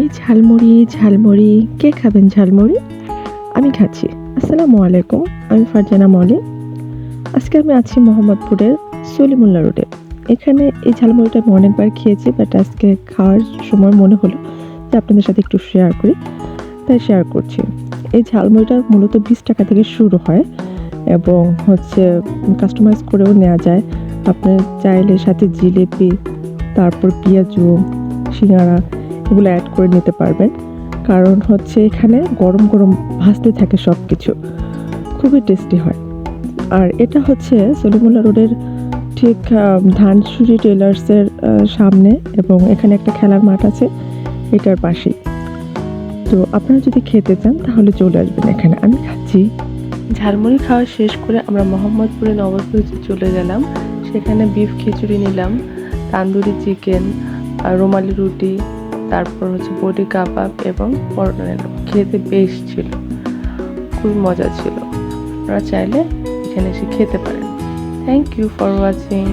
এই ঝালমুড়ি ঝালমুড়ি। কে খাবেন ঝালমুড়ি? আমি খাচ্ছি। আসসালামু আলাইকুম, আমি ফারজানা মলি। আজকে আমি আছি মোহাম্মদপুরের সলিমুল্লা রোডে। এখানে এই ঝালমুড়িটা আমি অনেকবার খেয়েছি বাট আজকে খাওয়ার সময় মনে হলো যে আপনাদের সাথে একটু শেয়ার করি। তাই শেয়ার করছি। এই ঝালমুড়িটা মূলত বিশ টাকা থেকে শুরু হয় এবং হচ্ছে কাস্টমাইজ করেও নেওয়া যায়। আপনি চাইলে সাথে জিলেপি, তারপর পেঁয়াজু সিঙ্গারা এগুলো অ্যাড করে নিতে পারবেন। কারণ হচ্ছে এখানে গরম গরম ভাজতে থাকে সব কিছু খুবই টেস্টি হয়। আর এটা হচ্ছে সলিমুল্লা রোডের ঠিক ধানসুরি টেলার্সের সামনে এবং এখানে একটা খেলার মাঠ আছে, এটার পাশেই। তো আপনারা যদি খেতে চান তাহলে চলে আসবেন এখানে। আমি খাচ্ছি। ঝালমুড়ি খাওয়া শেষ করে আমরা মোহাম্মদপুরে নবপুরে চলে গেলাম। সেখানে বিফ খিচুড়ি নিলাম, তান্দুরি চিকেন আর রুমালি রুটি তারপর হচ্ছে বডি কাবাব এবং পরোটা খেতে বেশ ছিল, খুব মজা ছিল। আপনারা চাইলে এখানে এসে খেতে পারেন। Thank you for watching